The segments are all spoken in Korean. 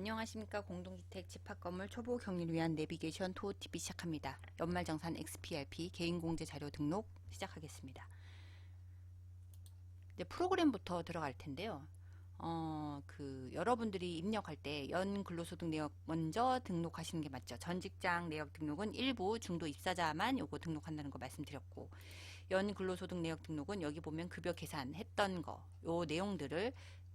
안녕하십니까 공동주택 집합건물 초보 경리를 위한 내비게이션 투어 TV 시작합니다. 연말정산 XPRP 개인공제 자료 등록 시작하겠습니다. 이제 프로그램부터 들어갈 텐데요. 어, 그 여러분들이 입력할 때 연 근로소득 내역 먼저 등록하시는 게 맞죠. 전 직장 내역 등록은 일부 중도 입사자만 요거 등록한다는 거 말씀드렸고 연 근로소득 내역 등록은 여기 보면 급여 계산했던 거 요 내용들을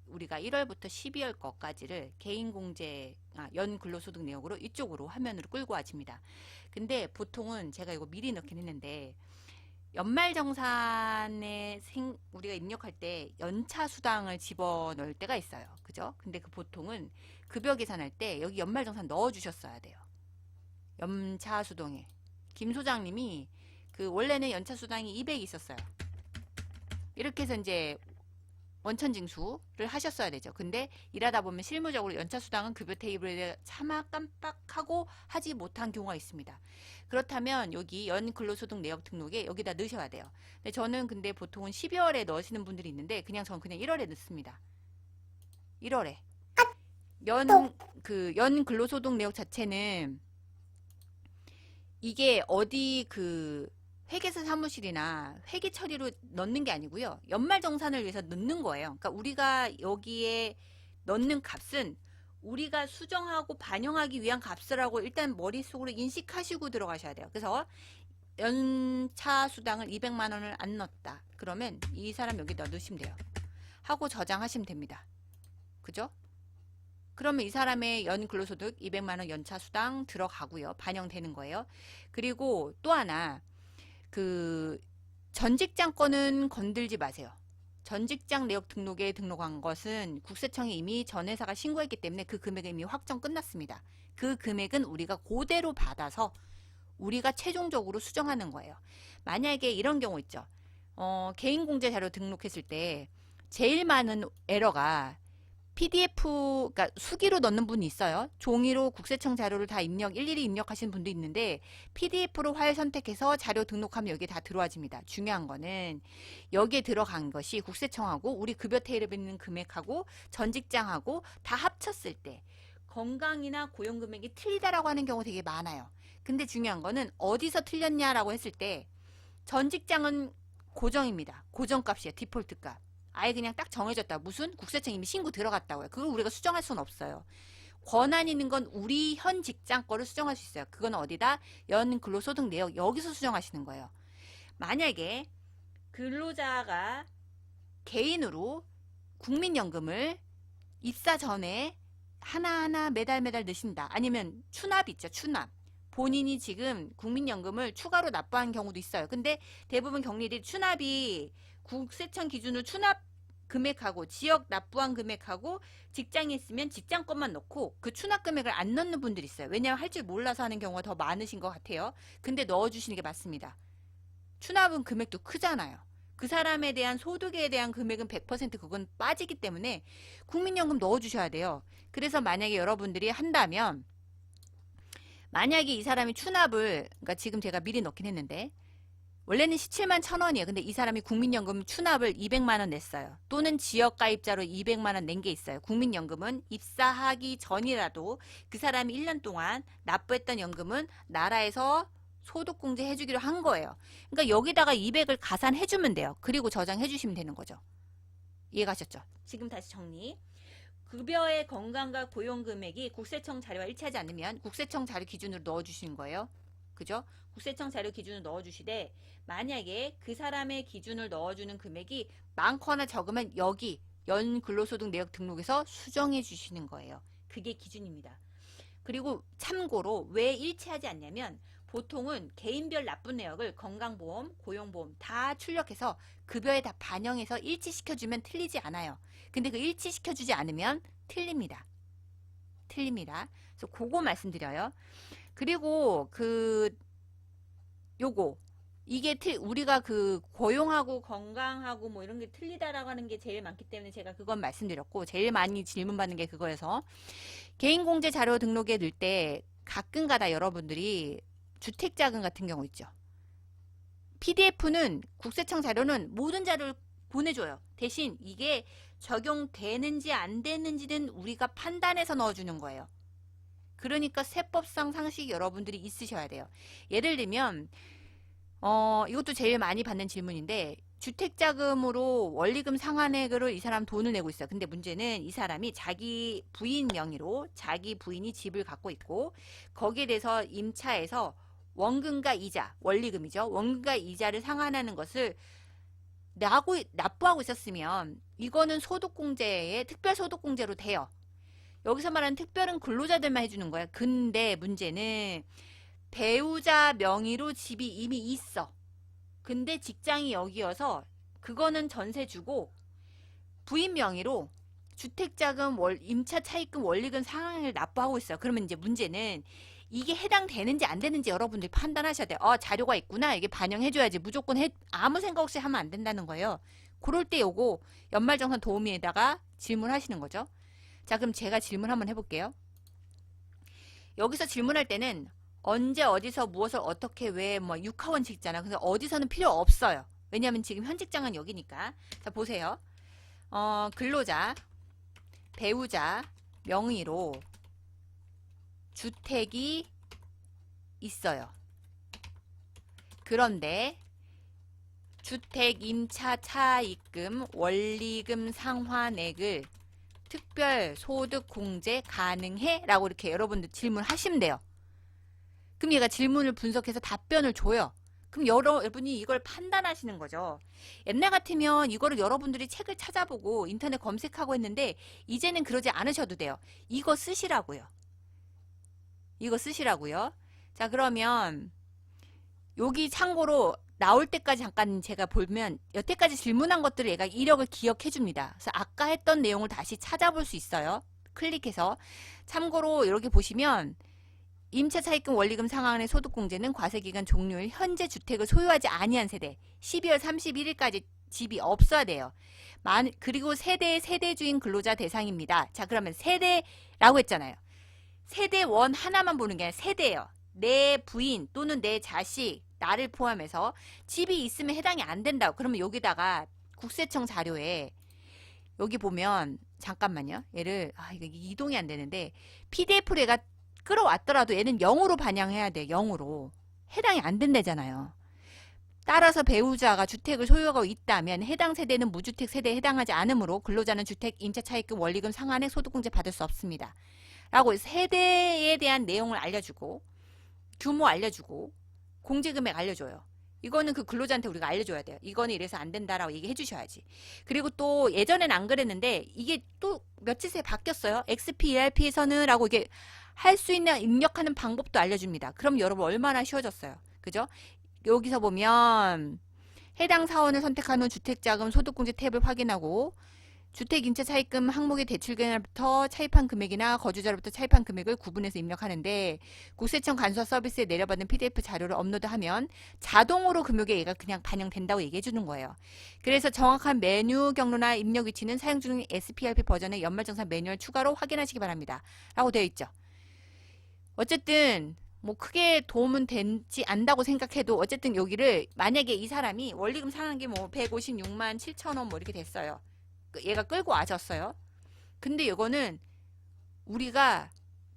우리가 1월부터 12월 거까지를 개인 공제 아, 연 근로소득 내역으로 이쪽으로 화면으로 끌고 와집니다. 근데 보통은 제가 이거 미리 넣긴 했는데 연말정산에 생, 우리가 입력할 때 연차 수당을 집어넣을 때가 있어요. 그죠? 근데 그 보통은 급여 계산할 때 여기 연말정산 넣어주셨어야 돼요. 연차 수당에. 김 소장님이 그 원래는 연차 수당이 200 있었어요. 이렇게 해서 이제 원천 징수를 하셨어야 되죠. 근데 일하다 보면 실무적으로 연차 수당은 급여 테이블에 차마 깜빡하고 하지 못한 경우가 있습니다. 그렇다면 여기 연 근로소득 내역 등록에 여기다 넣으셔야 돼요. 근데 저는 근데 보통은 12월에 넣으시는 분들이 있는데 그냥 저는 그냥 1월에 넣습니다. 1월에 연 그 연 근로소득 내역 자체는 이게 어디 그 회계사 사무실이나 회계 처리로 넣는 게 아니고요. 연말 정산을 위해서 넣는 거예요. 그러니까 우리가 여기에 넣는 값은 우리가 수정하고 반영하기 위한 값이라고 일단 머릿속으로 인식하시고 들어가셔야 돼요. 그래서 연차 수당을 200만 원을 안 넣었다. 그러면 이 사람 여기다 넣으시면 돼요. 하고 저장하시면 됩니다. 그죠? 그러면 이 사람의 연 근로소득 200만 원 연차 수당 들어가고요. 반영되는 거예요. 그리고 또 하나 그 전직장 거는 건들지 마세요. 전직장 내역 등록에 등록한 것은 국세청에 이미 전 회사가 신고했기 때문에 그 금액은 이미 확정 끝났습니다. 그 금액은 우리가 그대로 받아서 우리가 최종적으로 수정하는 거예요. 만약에 이런 경우 있죠. 어, 개인공제 자료 등록했을 때 제일 많은 에러가 PDF, 그러니까 수기로 넣는 분이 있어요. 종이로 국세청 자료를 다 입력, 일일이 입력하시는 분도 있는데 PDF로 파일 선택해서 자료 등록하면 여기에 다 들어와집니다. 중요한 거는 여기에 들어간 것이 국세청하고 우리 급여 테이블에 있는 금액하고 전직장하고 다 합쳤을 때 건강이나 고용 금액이 틀리다라고 하는 경우 되게 많아요. 근데 중요한 거는 어디서 틀렸냐라고 했을 때 전직장은 고정입니다. 고정값이에요. 디폴트 값. 아예 그냥 딱 정해졌다. 무슨 국세청 이미 신고 들어갔다고요. 그걸 우리가 수정할 수는 없어요. 권한 있는 건 우리 현 직장 거를 수정할 수 있어요. 그건 어디다? 연 근로소득 내역 여기서 수정하시는 거예요. 만약에 근로자가 개인으로 국민연금을 입사 전에 하나하나 매달 매달 넣으신다. 아니면 추납 있죠. 추납. 본인이 지금 국민연금을 추가로 납부한 경우도 있어요. 근데 대부분 경리들이 추납이 국세청 기준으로 추납 금액하고 지역 납부한 금액하고 직장에 있으면 직장 것만 넣고 그 추납 금액을 안 넣는 분들이 있어요. 왜냐하면 할 줄 몰라서 하는 경우가 더 많으신 것 같아요. 근데 넣어주시는 게 맞습니다. 추납은 금액도 크잖아요. 그 사람에 대한 소득에 대한 금액은 100% 그건 빠지기 때문에 국민연금 넣어주셔야 돼요. 그래서 만약에 여러분들이 한다면 만약에 이 사람이 추납을 그러니까 지금 제가 미리 넣긴 했는데 원래는 17만 1천원이에요. 근데 이 사람이 국민연금 추납을 200만 원 냈어요. 또는 지역가입자로 200만 원 낸 게 있어요. 국민연금은 입사하기 전이라도 그 사람이 1년 동안 납부했던 연금은 나라에서 소득공제 해주기로 한 거예요. 그러니까 여기다가 200을 가산해주면 돼요. 그리고 저장해주시면 되는 거죠. 이해가셨죠? 지금 다시 정리. 급여의 건강과 고용 금액이 국세청 자료와 일치하지 않으면 국세청 자료 기준으로 넣어 주시는 거예요. 그죠? 국세청 자료 기준을 넣어주시되 만약에 그 사람의 기준을 넣어주는 금액이 많거나 적으면 여기 연 근로소득 내역 등록에서 수정해 주시는 거예요. 그게 기준입니다. 그리고 참고로 왜 일치하지 않냐면 보통은 개인별 납부 내역을 건강보험, 고용보험 다 출력해서 급여에 다 반영해서 일치시켜주면 틀리지 않아요. 근데 그 일치시켜주지 않으면 틀립니다. 틀립니다. 그래서 그거 말씀드려요. 그리고 그 요거 이게 틀, 우리가 그 고용하고 건강하고 뭐 이런 게 틀리다라고 하는 게 제일 많기 때문에 제가 그건 말씀드렸고 제일 많이 질문 받는 게 그거여서 개인공제 자료 등록에 넣을 때 가끔가다 여러분들이 주택자금 같은 경우 있죠. PDF는 국세청 자료는 모든 자료를 보내줘요. 대신 이게 적용되는지 안 되는지는 우리가 판단해서 넣어주는 거예요. 그러니까 세법상 상식 여러분들이 있으셔야 돼요. 예를 들면 어 이것도 제일 많이 받는 질문인데 주택자금으로 원리금 상환액으로 이 사람 돈을 내고 있어요. 근데 문제는 이 사람이 자기 부인 명의로 자기 부인이 집을 갖고 있고 거기에 대해서 임차에서 원금과 이자, 원리금이죠. 원금과 이자를 상환하는 것을 나고 납부하고 있었으면 이거는 소득공제의 특별소득공제로 돼요. 여기서 말하는 특별은 근로자들만 해주는 거야. 근데 문제는 배우자 명의로 집이 이미 있어. 근데 직장이 여기여서 그거는 전세 주고 부인 명의로 주택자금 월 임차 차입금 원리금 상환을 납부하고 있어요. 그러면 이제 문제는 이게 해당되는지 안 되는지 여러분들이 판단하셔야 돼요. 어, 자료가 있구나. 이게 반영해줘야지. 무조건 해, 아무 생각 없이 하면 안 된다는 거예요. 그럴 때 요거 연말정산 도우미에다가 질문하시는 거죠. 자, 그럼 제가 질문 한번 해볼게요. 여기서 질문할 때는 언제 어디서 무엇을 어떻게 왜 뭐 육하원칙 있잖아. 그래서 어디서는 필요 없어요. 왜냐하면 지금 현 직장은 여기니까. 자, 보세요. 어, 근로자, 배우자 명의로 주택이 있어요. 그런데 주택 임차 차입금 원리금 상환액을 특별 소득 공제 가능해? 라고 이렇게 여러분들 질문하시면 돼요. 그럼 얘가 질문을 분석해서 답변을 줘요. 그럼 여러분이 이걸 판단하시는 거죠. 옛날 같으면 이거를 여러분들이 책을 찾아보고 인터넷 검색하고 했는데 이제는 그러지 않으셔도 돼요. 이거 쓰시라고요. 이거 쓰시라고요. 자, 그러면 여기 참고로 나올 때까지 잠깐 제가 보면 여태까지 질문한 것들을 얘가 이력을 기억해 줍니다. 그래서 아까 했던 내용을 다시 찾아볼 수 있어요. 클릭해서 참고로 이렇게 보시면 임차 차입금 원리금 상환의 소득공제는 과세기간 종료일 현재 주택을 소유하지 아니한 세대 12월 31일까지 집이 없어야 돼요. 만, 그리고 세대의 세대주인 근로자 대상입니다. 자 그러면 세대라고 했잖아요. 세대 원 하나만 보는 게 아니라 세대예요. 내 부인 또는 내 자식 나를 포함해서 집이 있으면 해당이 안 된다고. 그러면 여기다가 국세청 자료에 여기 보면 잠깐만요. 얘를 아 이거 이동이 안 되는데 PDF로 얘가 끌어왔더라도 얘는 0으로 반영해야 돼. 0으로. 해당이 안 된다잖아요. 따라서 배우자가 주택을 소유하고 있다면 해당 세대는 무주택 세대에 해당하지 않으므로 근로자는 주택 임차 차입금 원리금 상환의 소득공제 받을 수 없습니다. 라고 세대에 대한 내용을 알려주고 규모 알려주고 공제금액 알려줘요. 이거는 그 근로자한테 우리가 알려줘야 돼요. 이거는 이래서 안 된다라고 얘기해 주셔야지. 그리고 또 예전엔 안 그랬는데 이게 또 며칠 새에 바뀌었어요. XP, ERP에서는 라고 이게 할 수 있는 입력하는 방법도 알려줍니다. 그럼 여러분 얼마나 쉬워졌어요. 그죠? 여기서 보면 해당 사원을 선택한 후 주택자금 소득공제 탭을 확인하고 주택 임차 차입금 항목의 대출금액부터 차입한 금액이나 거주자로부터 차입한 금액을 구분해서 입력하는데 국세청 간소화 서비스에 내려받은 PDF 자료를 업로드하면 자동으로 금액에 얘가 그냥 반영된다고 얘기해 주는 거예요. 그래서 정확한 메뉴 경로나 입력 위치는 사용 중인 SPRP 버전의 연말정산 매뉴얼 추가로 확인하시기 바랍니다. 라고 되어 있죠. 어쨌든 뭐 크게 도움은 되지 않다고 생각해도 어쨌든 여기를 만약에 이 사람이 원리금 상한 게 뭐 156만 7천 원 뭐 이렇게 됐어요. 그 얘가 끌고 와줬어요. 근데 이거는 우리가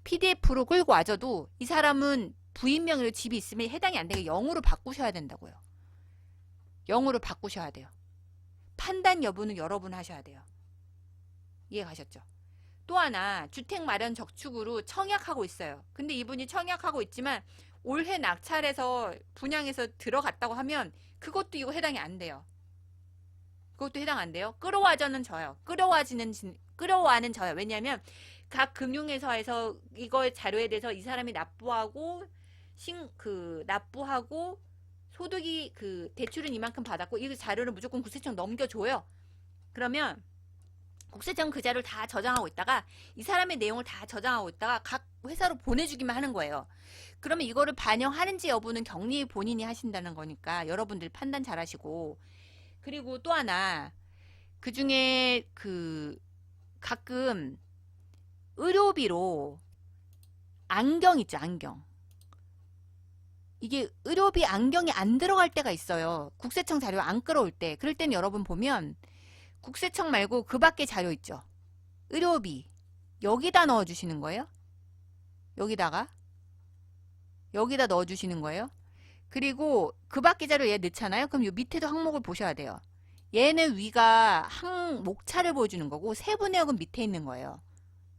PDF로 끌고 와줘도 이 사람은 부인 명의로 집이 있으면 해당이 안 되게 0으로 바꾸셔야 된다고요. 0으로 바꾸셔야 돼요. 판단 여부는 여러분 하셔야 돼요. 이해 가셨죠? 또 하나 주택 마련 적축으로 청약하고 있어요. 근데 이분이 청약하고 있지만 올해 낙찰해서 분양해서 들어갔다고 하면 그것도 이거 해당이 안 돼요. 그것도 해당 안 돼요. 끌어와저는 져요. 끌어와지는 진- 끌어와는 져요. 왜냐하면 각 금융회사에서 이거 자료에 대해서 이 사람이 납부하고 신 그 납부하고 소득이 그 대출은 이만큼 받았고 이 자료를 무조건 국세청 넘겨줘요. 그러면 국세청 그 자료를 다 저장하고 있다가 이 사람의 내용을 다 저장하고 있다가 각 회사로 보내주기만 하는 거예요. 그러면 이거를 반영하는지 여부는 격리 본인이 하신다는 거니까 여러분들 판단 잘 하시고 그리고 또 하나 그 중에 그 가끔 의료비로 안경 있죠 안경 이게 의료비 안경이 안 들어갈 때가 있어요 국세청 자료 안 끌어올 때 그럴 땐 여러분 보면 국세청 말고 그 밖에 자료 있죠. 의료비 여기다 넣어 주시는 거예요. 여기다가 여기다 넣어 주시는 거예요. 그리고 그 밖에 자료 얘 넣잖아요. 그럼 요 밑에도 항목을 보셔야 돼요. 얘는 위가 항 목차를 보여주는 거고 세부 내역은 밑에 있는 거예요.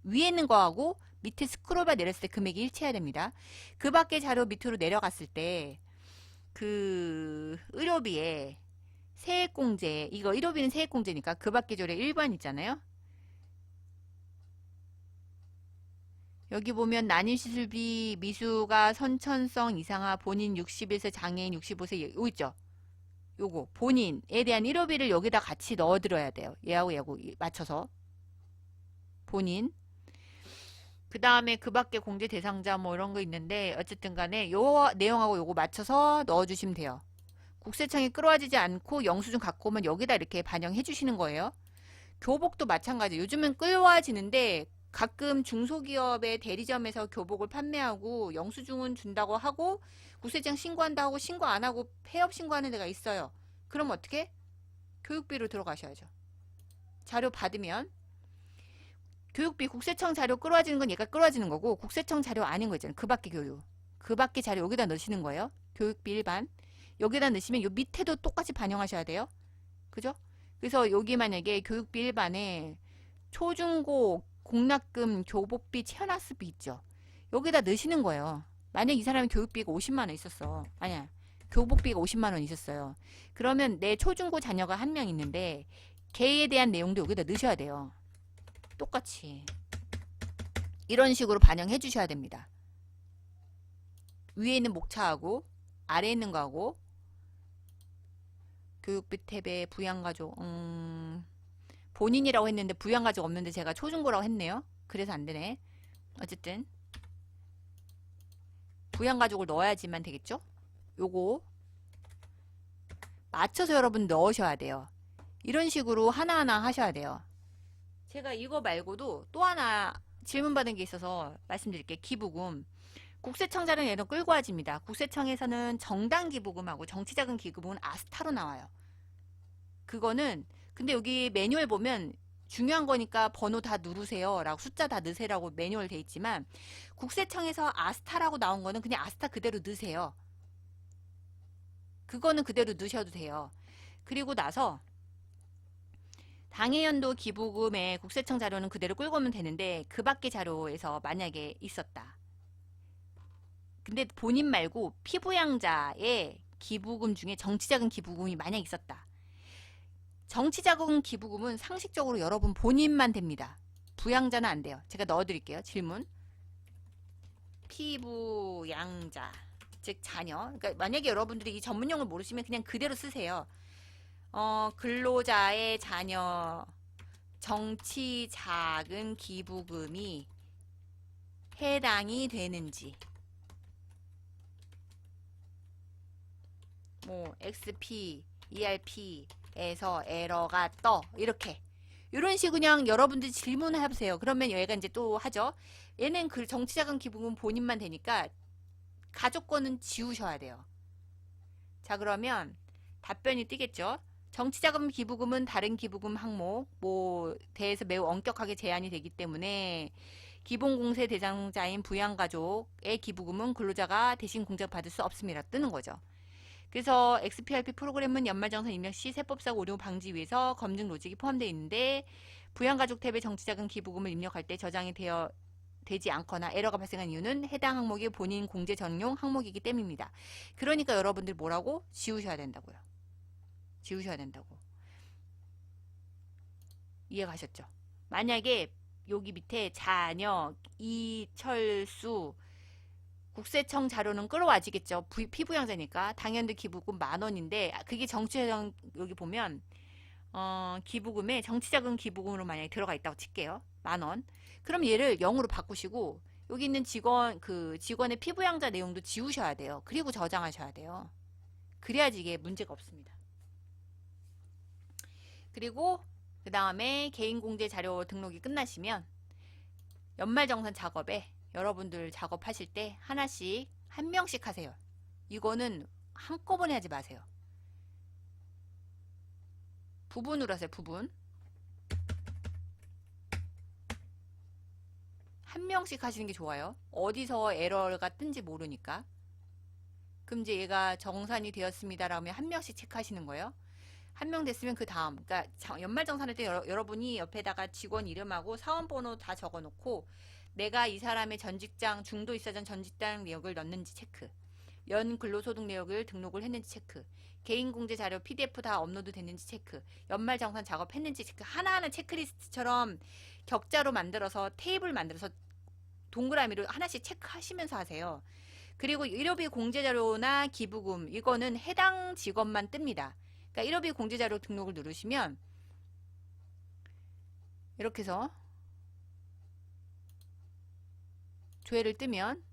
위에 있는 거하고 밑에 스크롤바 내렸을 때 금액이 일치해야 됩니다. 그 밖에 자료 밑으로 내려갔을 때 그 의료비에 세액공제 이거 의료비는 세액공제니까 그 밖에 조례 1번 있잖아요. 여기 보면 난임시술비 미수가 선천성 이상화 본인 61세 장애인 65세 요 있죠. 요거 본인에 대한 의료비를 여기다 같이 넣어들어야 돼요. 얘하고 얘하고 맞춰서 본인 그 다음에 그 밖에 공제 대상자 뭐 이런 거 있는데 어쨌든 간에 요 내용하고 요거 맞춰서 넣어주시면 돼요. 국세청이 끌어와지지 않고 영수증 갖고 오면 여기다 이렇게 반영해 주시는 거예요. 교복도 마찬가지. 요즘은 끌어와지는데 가끔 중소기업의 대리점에서 교복을 판매하고 영수증은 준다고 하고 국세청 신고한다 하고 신고 안 하고 폐업 신고하는 데가 있어요. 그럼 어떻게? 교육비로 들어가셔야죠. 자료 받으면 교육비 국세청 자료 끌어와지는 건 얘가 끌어와지는 거고 국세청 자료 아닌 거 있잖아요. 그 밖에 교육. 그 밖에 자료 여기다 넣으시는 거예요. 교육비 일반. 여기다 넣으시면 요 밑에도 똑같이 반영하셔야 돼요. 그죠? 그래서 여기 만약에 교육비 일반에 초중고 공납금 교복비 체납수비 있죠. 여기다 넣으시는 거예요. 만약 이 사람이 교육비가 50만 원 있었어. 아니야. 교복비가 50만 원 있었어요. 그러면 내 초중고 자녀가 한 명 있는데 걔에 대한 내용도 여기다 넣으셔야 돼요. 똑같이. 이런 식으로 반영해 주셔야 됩니다. 위에 있는 목차하고 아래에 있는 거하고 교육비 탭에 부양가족 음, 본인이라고 했는데 부양 가족 없는데 제가 초중고라고 했네요. 그래서 안 되네. 어쨌든 부양 가족을 넣어야지만 되겠죠? 요거 맞춰서 여러분 넣으셔야 돼요. 이런 식으로 하나하나 하셔야 돼요. 제가 이거 말고도 또 하나 질문 받은 게 있어서 말씀드릴게요. 기부금. 국세청자는 얘는 끌고 와집니다. 국세청에서는 정당 기부금하고 정치자금 기부금은 아스타로 나와요. 그거는 근데 여기 매뉴얼 보면 중요한 거니까 번호 다 누르세요 라고 숫자 다 넣으세요라고 매뉴얼 돼 있지만 국세청에서 아스타라고 나온 거는 그냥 아스타 그대로 넣으세요. 그거는 그대로 넣으셔도 돼요. 그리고 나서 당해 연도 기부금의 국세청 자료는 그대로 끌고 오면 되는데 그 밖의 자료에서 만약에 있었다. 근데 본인 말고 피부양자의 기부금 중에 정치자금 기부금이 만약 있었다. 정치자금 기부금은 상식적으로 여러분 본인만 됩니다. 부양자는 안 돼요. 제가 넣어드릴게요. 질문. 피부양자, 즉 자녀. 그러니까 만약에 여러분들이 이 전문용을 모르시면 그냥 그대로 쓰세요. 어, 근로자의 자녀 정치자금 기부금이 해당이 되는지 뭐 XP, ERP 에서 에러가 떠 이렇게 이런 식으로 그냥 여러분들 질문을 해보세요. 그러면 얘가 이제 또 하죠. 얘는 그 정치자금 기부금 본인만 되니까 가족권은 지우셔야 돼요. 자 그러면 답변이 뜨겠죠. 정치자금 기부금은 다른 기부금 항목 뭐 대해서 매우 엄격하게 제한이 되기 때문에 기본공세 대상자인 부양가족의 기부금은 근로자가 대신 공제받을 수 없습니다. 뜨는 거죠. 그래서 XPRP 프로그램은 연말정산 입력 시 세법사고 오류 방지 위해서 검증 로직이 포함되어 있는데 부양가족 탭에 정치자금 기부금을 입력할 때 저장이 되어 되지 않거나 에러가 발생한 이유는 해당 항목이 본인 공제 전용 항목이기 때문입니다. 그러니까 여러분들 뭐라고 지우셔야 된다고요. 지우셔야 된다고. 이해가셨죠? 만약에 여기 밑에 자녀, 이철수, 국세청 자료는 끌어와지겠죠. 부- 피부양자니까 당연히 기부금 만 원인데 아, 그게 정치자금 여기 보면 어, 기부금에 정치자금 기부금으로 만약에 들어가 있다고 칠게요. 만 원. 그럼 얘를 0으로 바꾸시고 여기 있는 직원 그 직원의 피부양자 내용도 지우셔야 돼요. 그리고 저장하셔야 돼요. 그래야지 이게 문제가 없습니다. 그리고 그 다음에 개인공제 자료 등록이 끝나시면 연말정산 작업에 여러분들 작업하실 때 하나씩 한 명씩 하세요. 이거는 한꺼번에 하지 마세요. 부분으로 하세요. 부분. 한 명씩 하시는 게 좋아요. 어디서 에러가 뜬지 모르니까. 그럼 이제 얘가 정산이 되었습니다라면 한 명씩 체크하시는 거예요. 한 명 됐으면 그 다음, 그러니까 연말정산할 때 여러, 여러분이 옆에다가 직원 이름하고 사원번호 다 적어놓고 내가 이 사람의 전직장 중도 이사장 전직장 내역을 넣는지 체크, 연 근로소득 내역을 등록을 했는지 체크, 개인 공제 자료 PDF 다 업로드 됐는지 체크, 연말 정산 작업 했는지 체크, 하나하나 체크리스트처럼 격자로 만들어서 테이블 만들어서 동그라미로 하나씩 체크하시면서 하세요. 그리고 일요비 공제 자료나 기부금 이거는 해당 직원만 뜹니다. 그러니까 일요비 공제 자료 등록을 누르시면 이렇게 해서 조회를 뜨면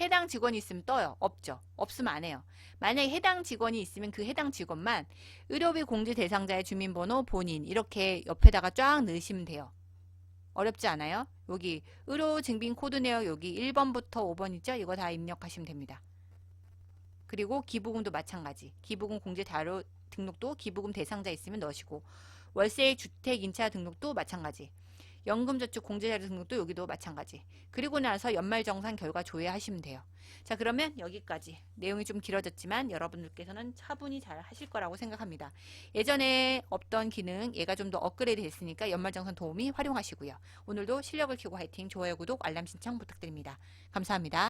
해당 직원이 있으면 떠요. 없죠. 없으면 안 해요. 만약에 해당 직원이 있으면 그 해당 직원만 의료비 공제 대상자의 주민번호, 본인 이렇게 옆에다가 쫙 넣으시면 돼요. 어렵지 않아요? 여기 의료 증빙 코드 내역 여기 1번부터 5번 있죠? 이거 다 입력하시면 됩니다. 그리고 기부금도 마찬가지. 기부금 공제 자료 등록도 기부금 대상자 있으면 넣으시고 월세 주택 임차 등록도 마찬가지. 연금저축 공제자료 등록도 여기도 마찬가지. 그리고 나서 연말정산 결과 조회하시면 돼요. 자 그러면 여기까지 내용이 좀 길어졌지만 여러분들께서는 차분히 잘 하실 거라고 생각합니다. 예전에 없던 기능 얘가 좀 더 업그레이드 됐으니까 연말정산 도우미 활용하시고요. 오늘도 실력을 키우고 화이팅 좋아요 구독 알람 신청 부탁드립니다. 감사합니다.